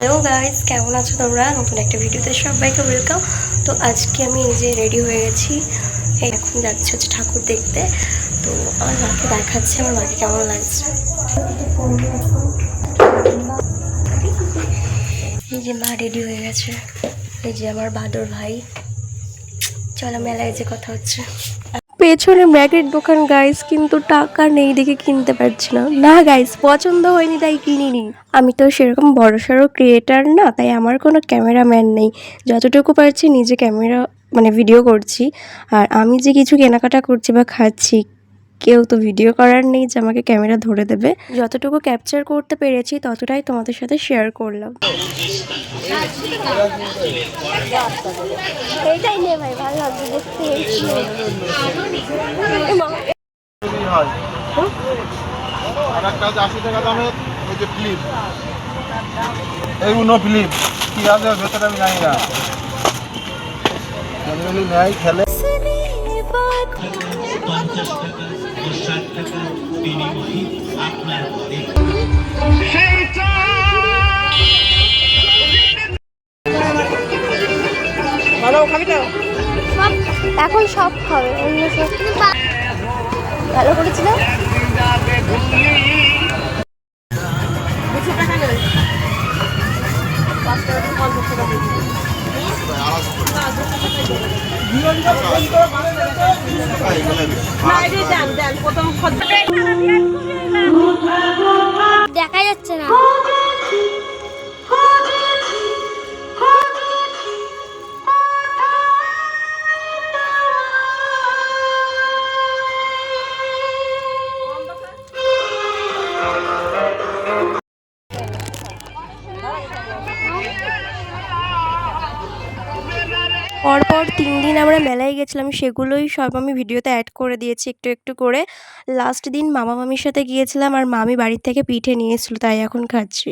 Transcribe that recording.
Guys কেমন আছো তোমরা? নতুন একটা ভিডিওতে সবাইকে ওয়েলকাম তো আজকে আমি এই যে রেডি হয়ে গেছি। এখন যাচ্ছি হচ্ছে ঠাকুর দেখতে। তো আমার মাকে দেখাচ্ছি, আমার মাকে কেমন লাগছে। এই যে মা রেডি হয়ে গেছে। এই যে আমার বাদর ভাই। চলো মেলায় যে কথা হচ্ছে। পেছনে ব্যাগের দোকান গাইস কিন্তু টাকা নেই দেখে কিনতে পারছি না। না গাইস পছন্দ হয়নি, তাই কিনিনি। আমি তো সেরকম বড় সড়ো ক্রিয়েটার না, তাই আমার কোনো ক্যামেরাম্যান নেই। যতটুকু পারছি, নিজে ক্যামেরা মানে ভিডিও করছি। আর আমি যে কিছু কেনাকাটা করছি বা খাচ্ছি কেউ তো ভিডিও করার নেই যে আমাকে ক্যামেরা ধরে দেবে। যতটুকু ক্যাপচার করতে পেরেছি ততটাই তোমাদের সাথে শেয়ার করলাম। এইটাই নে ভাই ভালো লাগবে দেখতে যদি আর একটা আছে আশি টাকা দামের ওই যে ফিলিপ এই উনো ফিলিপ কি আছে ভেতরে আমি জানি না। এখন সব খাবে অন্য সব। ভালো করেছিল? দেখা পরপর তিন দিন আমরা মেলায় গেছিলাম, সেগুলোই সব আমি ভিডিওতে অ্যাড করে দিয়েছি একটু একটু করে। লাস্ট দিন মামা মামির সাথে গিয়েছিলাম আর মামি বাড়ির থেকে পিঠে নিয়েছিল তাই এখন খাচ্ছি।